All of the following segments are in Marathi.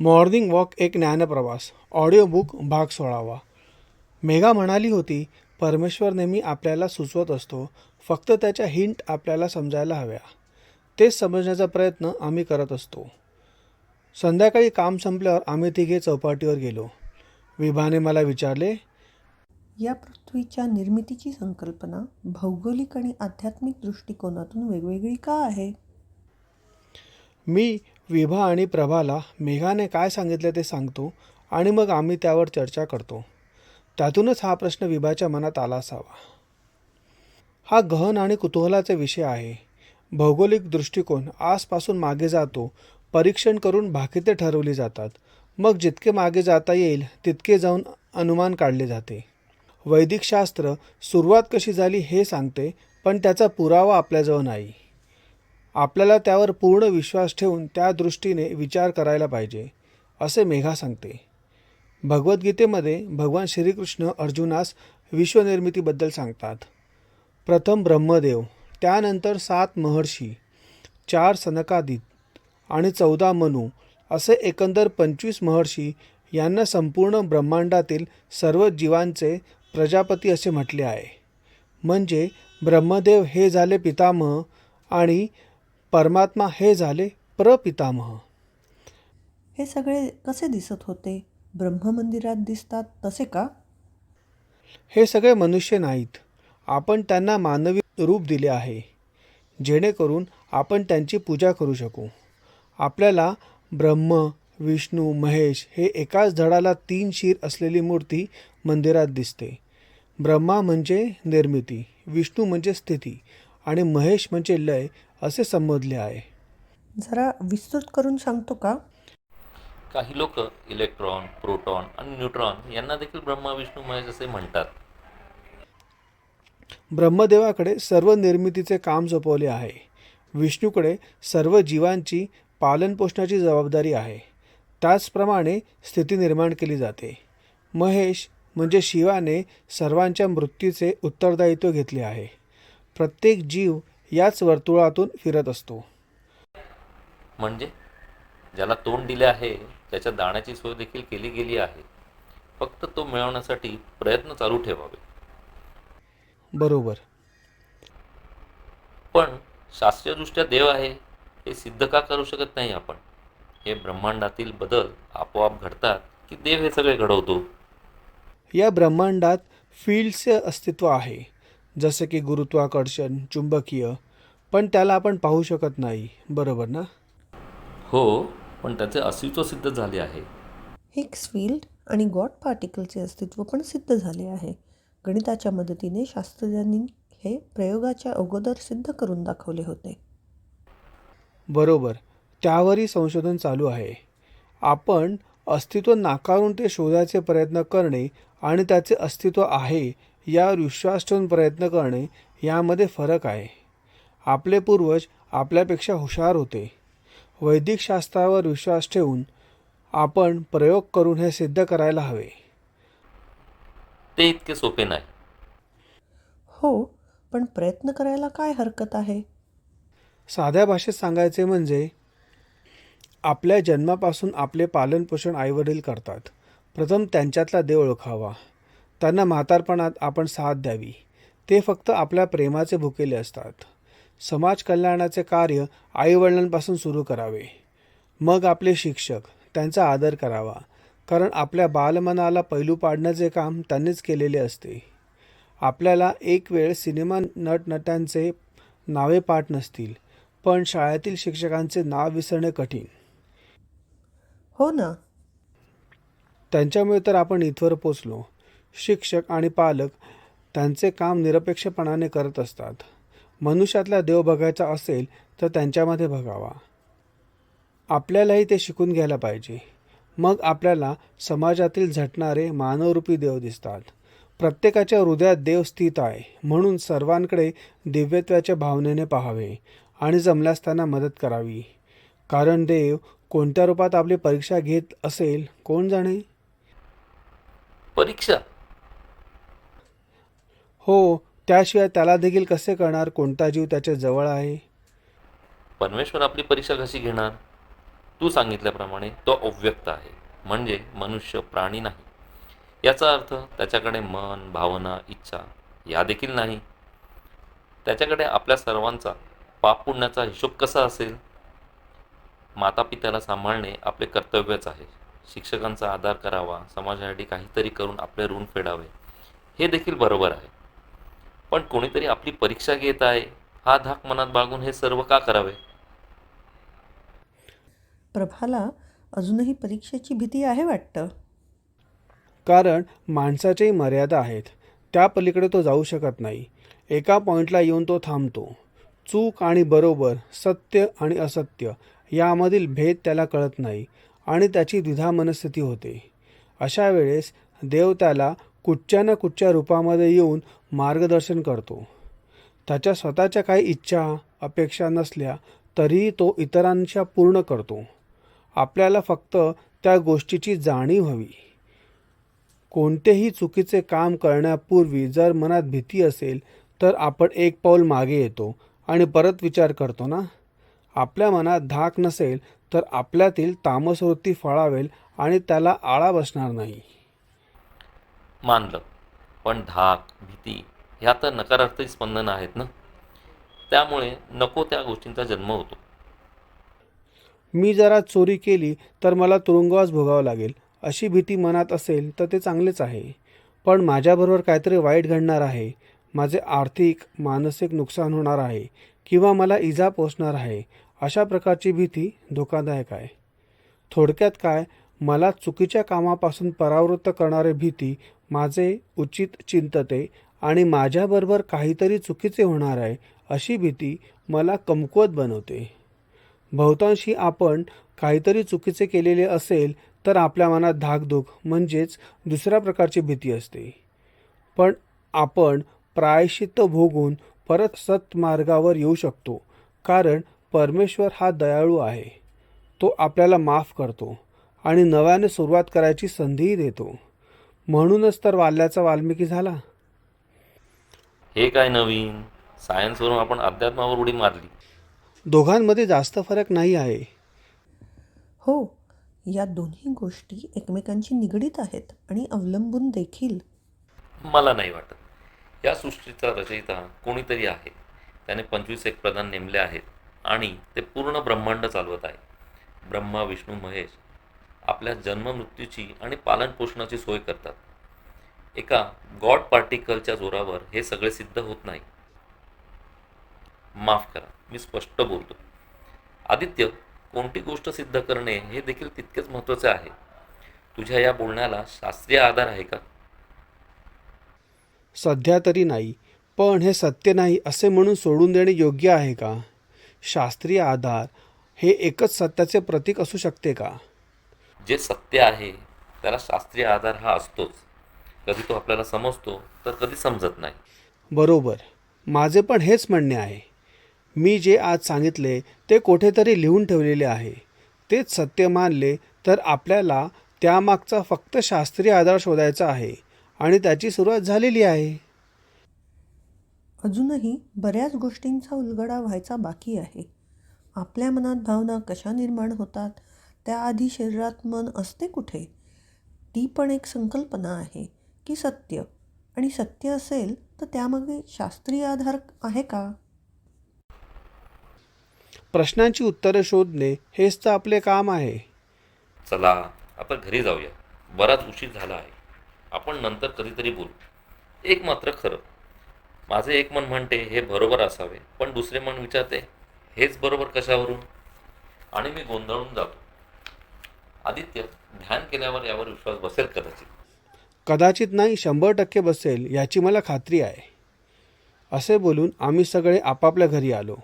मॉर्निंग वॉक एक ज्ञानप्रवास. ऑडिओ बुक भाग सोळावा. मेघा म्हणाली होती परमेश्वर नेहमी आपल्याला सुचवत असतो. फक्त त्याच्या हिंट आपल्याला समजायला हव्या. तेच समजण्याचा प्रयत्न आम्ही करत असतो. संध्याकाळी काम संपल्यावर आम्ही तिघे चौपाटीवर गेलो. विभाने मला विचारले या पृथ्वीच्या निर्मितीची संकल्पना भौगोलिक आणि आध्यात्मिक दृष्टिकोनातून वेगवेगळी का आहे? मी विभा आणि प्रभाला मेघाने काय सांगितले ते सांगतो आणि मग आम्ही त्यावर चर्चा करतो. त्यातूनच हा प्रश्न विभाच्या मनात आला असावा. हा गहन आणि कुतूहलाचा विषय आहे. भौगोलिक दृष्टिकोन आजपासून मागे जातो परीक्षण करून भाकिते ठरवली जातात. मग जितके मागे जाता येईल तितके जाऊन अनुमान काढले जाते. वैदिक शास्त्र सुरुवात कशी झाली हे सांगते पण त्याचा पुरावा आपल्याजवळ नाही. आपल्याला त्यावर पूर्ण विश्वास ठेवून त्या दृष्टीने विचार करायला पाहिजे असे मेघा सांगते. भगवद्गीतेमध्ये भगवान श्रीकृष्ण अर्जुनास विश्वनिर्मितीबद्दल सांगतात. प्रथम ब्रह्मदेव त्यानंतर सात महर्षी चार सनकादित आणि चौदा मनू असे एकंदर पंचवीस महर्षी यांना संपूर्ण ब्रह्मांडातील सर्व जीवांचे प्रजापती असे म्हटले आहे. म्हणजे ब्रह्मदेव हे झाले पितामह आणि परमात्मा हे झाले प्रपितामह. हे सगळे कसे दिसत होते? ब्रह्ममंदिरात दिसतात तसे का? हे सगळे मनुष्य नाहीत. आपण त्यांना मानवी रूप दिले आहे. जेणेकरून आपण त्यांची पूजा करू शकू. आपल्याला ब्रह्म विष्णू महेश हे एकाच धडाला तीन शिर असलेली मूर्ती मंदिरात दिसते. ब्रह्मा म्हणजे निर्मिती विष्णू म्हणजे स्थिती आणि महेश म्हणजे लय असे संबोधले आहे. जरा विस्तृत करून सांगतो का? काही लोक इलेक्ट्रॉन प्रोटॉन आणि न्यूट्रॉन यांना देखील ब्रह्मा विष्णू महेश असे म्हणतात. ब्रह्मदेवाकडे सर्व निर्मितीचे काम सोपवले आहे. विष्णूकडे सर्व जीवांची पालनपोषणाची जबाबदारी आहे. त्याचप्रमाणे स्थिती निर्माण केली जाते. महेश म्हणजे शिवाने सर्वांच्या मृत्यूचे उत्तरदायित्व घेतले आहे. प्रत्येक जीव याच वर्तुळातून फिरत असतो. म्हणजे? ज्याला तोंड दिले आहे त्याच्या दाण्याची सोय देखील केली गेली आहे. फक्त तो मिळवण्यासाठी प्रयत्न चालू ठेवावे. बरोबर. पण शास्त्रीयदृष्ट्या देव आहे हे सिद्ध का करू शकत नाही आपण? हे ब्रह्मांडातील बदल आपोआप घडतात की देव हे सगळे घडवतो? या ब्रह्मांडात फील्डचे अस्तित्व आहे. जसे की गुरुत्वाकर्षण चुंबकीय पण त्याला आपण पाहू शकत नाही. बरोबर ना? हो पण त्याचे अस्तित्व सिद्ध झाले आहे. हिग्स फील्ड आणि गॉड पार्टिकलचे अस्तित्व पण सिद्ध झाले आहे. गणिताच्या मदतीने शास्त्रज्ञांनी हे प्रयोगाच्या अगोदर सिद्ध करून दाखवले होते. बरोबर. त्यावरही संशोधन चालू आहे. आपण अस्तित्व नाकारून ते शोधायचे प्रयत्न करणे आणि त्याचे अस्तित्व आहे यावर विश्वास ठेवून प्रयत्न करणे यामध्ये फरक आहे. आपले पूर्वज आपल्यापेक्षा हुशार होते. वैदिक शास्त्रावर विश्वास ठेवून आपण प्रयोग करून हे सिद्ध करायला हवे. ते इतके सोपे नाही. हो पण प्रयत्न करायला काय हरकत आहे? साध्या भाषेत सांगायचे म्हणजे आपल्या जन्मापासून आपले पालनपोषण आईवडील करतात. प्रथम त्यांच्यातला देव ओळखावा. त्यांना म्हातारपणात आपण साथ द्यावी. ते फक्त आपल्या प्रेमाचे भुकेले असतात. समाज कल्याणाचे कार्य आईवडिलांपासून सुरू करावे. मग आपले शिक्षक त्यांचा आदर करावा. कारण आपल्या बालमनाला पैलू पाडण्याचे काम त्यांनीच केलेले असते. आपल्याला एक वेळ सिनेमा नटनट्यांचे नावे पाठ नसतील पण शाळेतील शिक्षकांचे नाव विसरणे कठीण. हो ना. त्यांच्यामुळे तर आपण इथवर पोचलो. शिक्षक आणि पालक त्यांचे काम निरपेक्षपणाने करत असतात. मनुष्यातला देव बघायचा असेल तर त्यांच्यामध्ये बघावा. आपल्यालाही ते शिकून घ्यायला पाहिजे. मग आपल्याला समाजातील झटणारे मानवरूपी देव दिसतात. प्रत्येकाच्या हृदयात देव स्थित आहे म्हणून सर्वांकडे दिव्यत्वाच्या भावनेने पाहावे आणि जमल्यास त्यांना मदत करावी. कारण देव कोणत्या रूपात आपली परीक्षा घेत असेल कोण जाणे? परीक्षा? हो त्याशिवाय त्याला देखील कसे करणार कोणता जीव त्याच्याजवळ आहे? परमेश्वर आपली परीक्षा कशी घेणार? तू सांगितल्याप्रमाणे तो अव्यक्त आहे म्हणजे मनुष्य प्राणी नाही. याचा अर्थ त्याच्याकडे मन भावना इच्छा या देखील नाही. त्याच्याकडे आपल्या सर्वांचा पाप पुण्याचा हिशोब कसा असेल? मातापित्याला सांभाळणे आपले कर्तव्यच आहे. शिक्षकांचा आधार करावा समाजासाठी काहीतरी करून आपले ऋण फेडावे. हे देखील बरोबर आहे. पण कोणीतरी आपली परीक्षा घेत आहे. हा धाक मनात बाळगून हे सर्व का करावे? प्रभाला अजूनही परीक्षेची भीती आहे वाटतं. कारण माणसाच्याही मर्यादा आहेत. त्या पलीकडे तो जाऊ शकत नाही. एका पॉईंटला येऊन तो थांबतो. चूक आणि बरोबर सत्य आणि असत्य यामधील भेद त्याला कळत नाही आणि त्याची द्विधा मनस्थिती होते. अशा वेळेस देव त्याला कुठच्या ना कुठच्या रूपामध्ये येऊन मार्गदर्शन करतो. त्याच्या स्वतःच्या काही इच्छा अपेक्षा नसल्या तरीही तो इतरांच्या पूर्ण करतो. आपल्याला फक्त त्या गोष्टीची जाणीव हवी. कोणतेही चुकीचे काम करण्यापूर्वी जर मनात भीती असेल तर आपण एक पाऊल मागे येतो आणि परत विचार करतो ना? आपल्या मनात धाक नसेल तर आपल्यातील तामसवृत्ती फळावेल आणि त्याला आळा बसणार नाही. मानलं. पण धाक भीती ह्या तर नकारार्थी स्पंदनं आहेत ना? त्यामुळे नको त्या गोष्टींचा जन्म होतो. मी जरा चोरी केली तर मला तुरुंगवास भोगावं लागेल. अशी भीती मनात असेल तर ते चांगलेच आहे. पण माझ्याबरोबर काहीतरी वाईट घडणार आहे. माझे आर्थिक मानसिक नुकसान होणार आहे किंवा मला इजा पोचणार आहे. अशा प्रकारची भीती धोकादायक आहे. थोडक्यात काय? मला चुकीच्या कामापासून परावृत्त करणारे भीती माझे उचित चिंतते आणि माझ्याबरोबर काहीतरी चुकीचे होणार आहे अशी भीती मला कमकुवत बनवते. बहुतांशी आपण काहीतरी चुकीचे केलेले असेल तर आपल्या मनात धाकधूक म्हणजेच दुसऱ्या प्रकारची भीती असते. पण आपण प्रायश्चित्त भोगून परत सत्मार्गावर येऊ शकतो कारण परमेश्वर हा दयाळू आहे. तो आपल्याला माफ करतो. आणि नव्याने सुरुवात करायची संधीही देतो. म्हणूनच तर वाल्याचा वाल्मिकी झाला. हे काय नवीन? सायन्सवरून आपण अध्यात्मावर उडी मारली. दोघांमध्ये जास्त फरक नाही आहे. हो या दोन्ही गोष्टी एकमेकांशी निगडीत आहेत आणि अवलंबून देखील. मला नाही वाटत. या सृष्टीचा रचयिता कोणीतरी आहे. त्याने पंचवीस एक प्रधान नेमले आहेत आणि ते पूर्ण ब्रह्मांड चालवत आहे. ब्रह्मा विष्णू महेश आपल्या जन्ममृत्यूची आणि पालनपोषणाची सोय करतात. एका गॉड पार्टिकलच्या जोरावर हे सगळे सिद्ध होत नाही. माफ करा मी स्पष्ट बोलतो. आदित्य कोणती गोष्ट सिद्ध करणे हे देखील तितकेच महत्त्वाचे आहे. तुझ्या या बोलण्याला शास्त्रीय आधार आहे का? सध्या तरी नाही पण हे सत्य नाही असे म्हणून सोडून देणे योग्य आहे का? शास्त्रीय आधार हे एकच सत्याचे प्रतीक असू शकते का? जे सत्य आहे त्याला शास्त्रीय आधार हा असतोच. कधी तो आपल्याला समजतो तर कधी समजत नाही. बरोबर. माझे पण हेच म्हणणे आहे. मी जे आज सांगितले ते कुठेतरी लिहून ठेवलेले आहे. तेच सत्य मानले तर आपल्याला त्यामागचा फक्त शास्त्रीय आधार शोधायचा आहे आणि त्याची सुरुवात झालेली आहे. अजूनही बऱ्याच गोष्टींचा उलगडा व्हायचा बाकी आहे. आपल्या मनात भावना कशा निर्माण होतात त्याआधी शरीरात मन असते कुठे? ती पण एक संकल्पना आहे की सत्य. आणि सत्य असेल तर त्यामागे शास्त्रीय आधार आहे का? प्रश्नांची उत्तरे शोधणे हेच तर आपले काम आहे. चला आता घरी जाऊया. बराच उशीर झाला आहे. आपण नंतर कधीतरी बोलू. एक मात्र खरं. माझे एक मन म्हणते हे बरोबर असावे. पण दुसरे मन विचारते हेच बरोबर कशावरून? आणि मी गोंधळून जातो. आदित्य ध्यान केल्यावर यावर विश्वास बसेल कदाचित. कदाचित नाही शंभर टक्के बसेल याची मला खात्री आहे. असे बोलून आम्ही सगळे आपापल्या घरी आलो.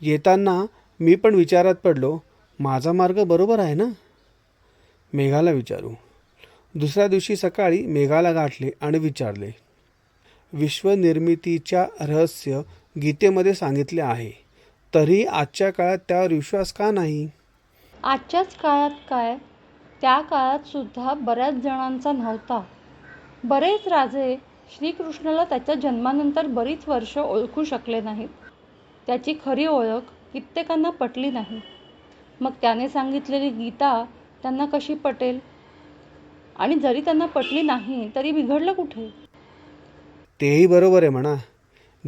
येताना मी पण विचारात पडलो माझा मार्ग बरोबर आहे ना? मेघाला विचारू. दुसऱ्या दिवशी सकाळी मेघाला गाठले आणि विचारले विश्वनिर्मितीच्या रहस्य गीतेमध्ये सांगितले आहे तरी आजच्या काळात त्यावर विश्वास का नाही? आजच्याच काळात काय? त्या काळात सुद्धा बऱ्याच जणांचा नव्हता. बरेच राजे श्रीकृष्णाला त्याच्या जन्मानंतर बरीच वर्ष ओळखू शकले नाहीत. त्याची खरी ओळख कित्येकांना पटली नाही. मग त्याने सांगितलेली गीता त्यांना कशी पटेल? आणि जरी त्यांना पटली नाही तरी बिघडलं कुठे? तेही बरोबर आहे म्हणा.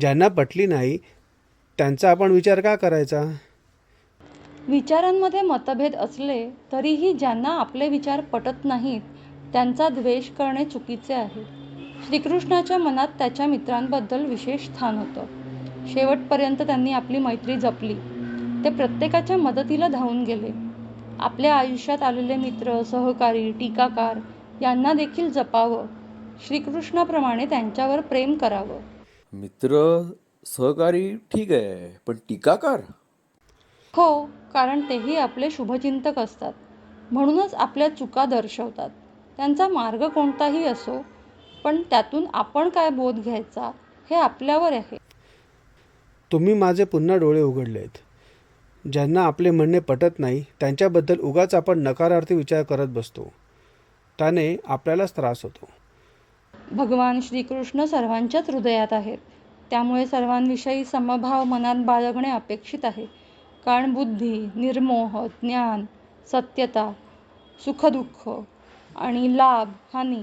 ज्यांना पटली नाही त्यांचा आपण विचार का करायचा? विचारांमध्ये मतभेद असले तरीही ज्यांना आपले विचार पटत नाहीत त्यांचा द्वेष करणे चुकीचे आहे. श्रीकृष्णाच्या मनात त्याच्या मित्रांबद्दल विशेष स्थान होतं. शेवटपर्यंत त्यांनी आपली मैत्री जपली. ते प्रत्येकाच्या मदतीला धावून गेले. आपल्या आयुष्यात आलेले मित्र सहकारी टीकाकार यांना देखील जपावं. श्रीकृष्णाप्रमाणे त्यांच्यावर प्रेम करावं. मित्र सहकारी ठीक आहे पण टीकाकार? हो कारण तेही आपले शुभचिंतक असतात. म्हणूनच आपल्या चुका दर्शवतात. त्यांचा मार्ग कोणताही असो पण त्यातून आपण काय बोध घ्यायचा हे आपल्यावर आहे. तुम्ही माझे पुन्हा डोळे उघडलेत. ज्यांना आपले म्हणणे पटत नाही त्यांच्याबद्दल उगाच आपण नकारार्थी विचार करत बसतो. त्याने आपल्यालाच त्रास होतो. भगवान श्रीकृष्ण सर्वांच्याच हृदयात आहेत. त्यामुळे सर्वांविषयी समभाव मनात बाळगणे अपेक्षित आहे. कारण बुद्धी निर्मोह ज्ञान सत्यता सुखदुःख आणि लाभ हानी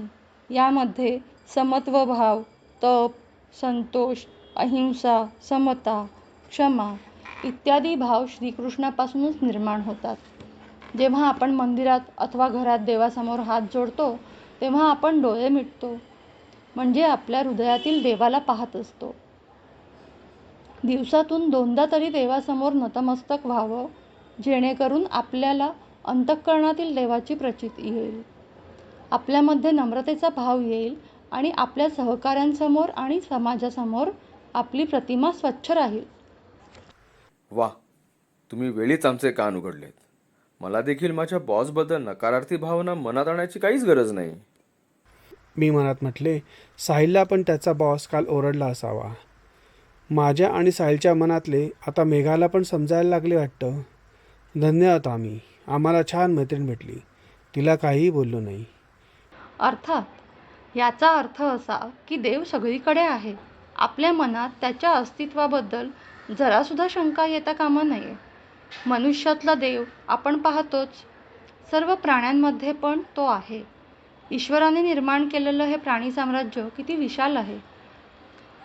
यामध्ये समत्वभाव तप संतोष अहिंसा समता क्षमा इत्यादी भाव श्रीकृष्णापासूनच निर्माण होतात. जेव्हा आपण मंदिरात अथवा घरात देवासमोर हात जोडतो तेव्हा आपण डोळे मिटतो. म्हणजे आपल्या हृदयातील देवाला पाहत असतो. दिवसातून दोनदा तरी देवासमोर नतमस्तक व्हावं जेणेकरून आपल्याला अंतःकरणातील देवाची प्रचिती येईल. आपल्यामध्ये नम्रतेचा भाव येईल आणि आपल्या सहकाऱ्यांसमोर आणि समाजासमोर आपली प्रतिमा स्वच्छ राहील. वा तुम्ही वेळीच आमचे कान उघडलेत. मला देखील माझ्या बॉसबद्दल नकारार्थी भावना मनात आणण्याची काहीच गरज नाही. मी मनात म्हटले साहिलला पण त्याचा बॉस काल ओरडला असावा. माझ्या आणि साहिलच्या मनातले आता मेघाला पण समजायला लागले वाटतं. धन्यवाद आम्ही. आम्हाला छान मैत्रीण भेटली. तिला काहीही बोललो नाही. अर्थात याचा अर्थ असा की देव सगळीकडे आहे. आपल्या मनात त्याच्या अस्तित्वाबद्दल जरासुद्धा शंका येता कामा नये. मनुष्यातला देव आपण पाहतोच. सर्व प्राण्यांमध्ये पण तो आहे. ईश्वराने निर्माण केलेलं हे प्राणी साम्राज्य किती विशाल आहे.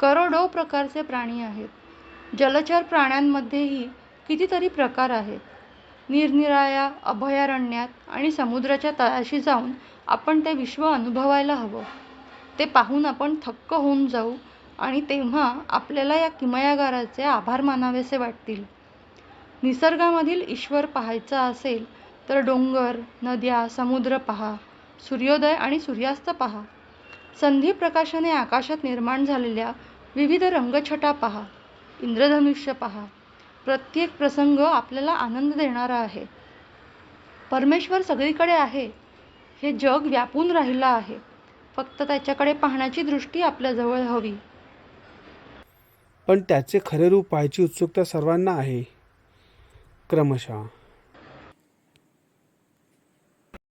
करोडो प्रकारचे प्राणी आहेत. जलचर प्राण्यांमध्येही कितीतरी प्रकार आहेत. निरनिराळ्या अभयारण्यात आणि समुद्राच्या तळाशी जाऊन आपण ते विश्व अनुभवायला हवं. ते पाहून आपण थक्क होऊन जाऊ आणि तेव्हा आपल्याला या किमयागाराचे आभार मानावेसे वाटतील. निसर्गामधील ईश्वर पाहायचा असेल तर डोंगर नद्या समुद्र पहा सूर्योदय आणि सूर्यास्त पहा. संधी प्रकाशाने आकाशात निर्माण झालेल्या विविध रंगछटा पहा. इंद्रधनुष्य पहा. प्रत्येक प्रसंग आपल्याला आनंद देणारा आहे. परमेश्वर सगळीकडे आहे. हे जग व्यापून राहिलं आहे. फक्त त्याच्याकडे पाहण्याची दृष्टी आपल्याजवळ हवी. पण त्याचे खरे रूप पाहायची उत्सुकता सर्वांना आहे. क्रमशः.